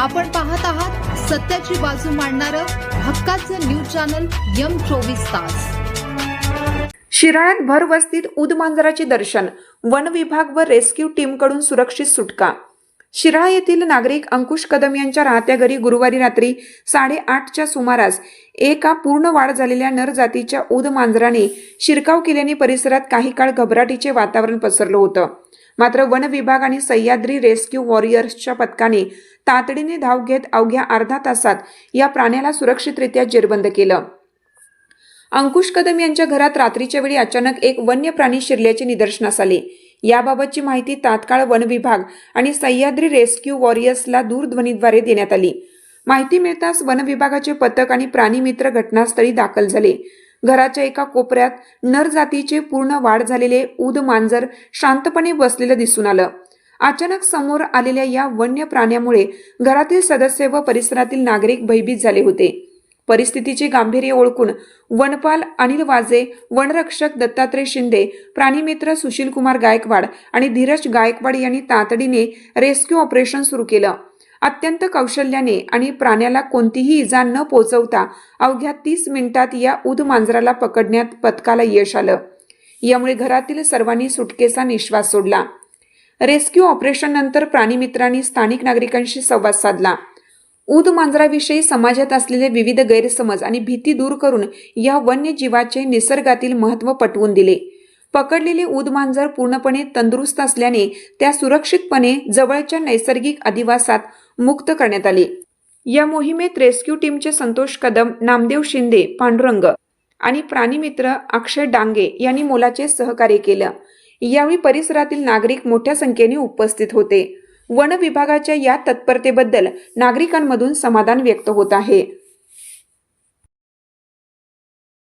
आपण पाहत आहात सत्याची बाजू मांडणारं हक्काचं न्यूज चॅनल यम चोवीस तास. शिराळ्यात भर वस्तीत उद मांजराचे दर्शन. वन विभाग व रेस्क्यू टीमकडून सुरक्षित सुटका. शिराळा येथील नागरिक अंकुश कदम यांच्या राहत्या घरी गुरुवारी रात्री साडेआठच्या सुमारास एका पूर्ण वाढ झालेल्या नर जातीच्या उद मांजराने शिरकाव केल्याने परिसरात काही काळ घबराटीचे वातावरण पसरलं होतं. मात्र वन विभाग आणि सह्याद्री रेस्क्यू वॉरियर्सच्या पथकाने तातडीने धाव घेत अवघ्या अर्धा तासात या प्राण्याला सुरक्षितरित्या जेरबंद केलं. अंकुश कदम यांच्या घरात रात्रीच्या वेळी अचानक एक वन्य प्राणी शिरल्याचे निदर्शनास आले. याबाबतची माहिती तात्काळ वन विभाग आणि सह्याद्री रेस्क्यू वॉरियर्सला दूरध्वनीद्वारे देण्यात आली. माहिती मिळताच वन विभागाचे पथक आणि प्राणी मित्र घटनास्थळी दाखल झाले. घराच्या एका कोपऱ्यात नर जातीचे पूर्ण वाढ झालेले उद मांजर शांतपणे बसलेलं दिसून आलं. अचानक समोर आलेल्या या वन्य प्राण्यामुळे घरातील सदस्य व परिसरातील नागरिक भयभीत झाले होते. परिस्थितीचे गांभीर्य ओळखून वनपाल अनिल वाजे वनरक्षक दत्तात्रय शिंदे प्राणीमित्र सुशील कुमार गायकवाड आणि धीरज गायकवाड यांनी तातडीने रेस्क्यू ऑपरेशन सुरू केलं. अत्यंत कौशल्याने आणि प्राण्याला कोणतीही इजा न पोचवता अवघ्या तीस मिनिटात या उद मांजराला पकडण्यात पथकाला यश आलं. यामुळे घरातील सर्वांनी सुटकेचा निश्वास सोडला. रेस्क्यू ऑपरेशन नंतर प्राणीमित्रांनी स्थानिक नागरिकांशी संवाद साधला. उद मांजराविषयी समाजात असलेले विविध गैरसमज आणि भीती दूर करून या वन्यजीवाचे निसर्गातील महत्त्व पटवून दिले. पकडलेले उद मांजर पूर्णपणे तंदुरुस्त असल्याने त्या सुरक्षितपणे जवळच्या नैसर्गिक अधिवासात मुक्त करण्यात आले. या मोहिमेत रेस्क्यू टीमचे संतोष कदम नामदेव शिंदे पांडुरंग आणि प्राणीमित्र अक्षय डांगे यांनी मोलाचे सहकार्य केलं. यावेळी परिसरातील नागरिक मोठ्या संख्येने उपस्थित होते. वन विभागाच्या या तत्परतेबद्दल नागरिकांमधून समाधान व्यक्त होत आहे.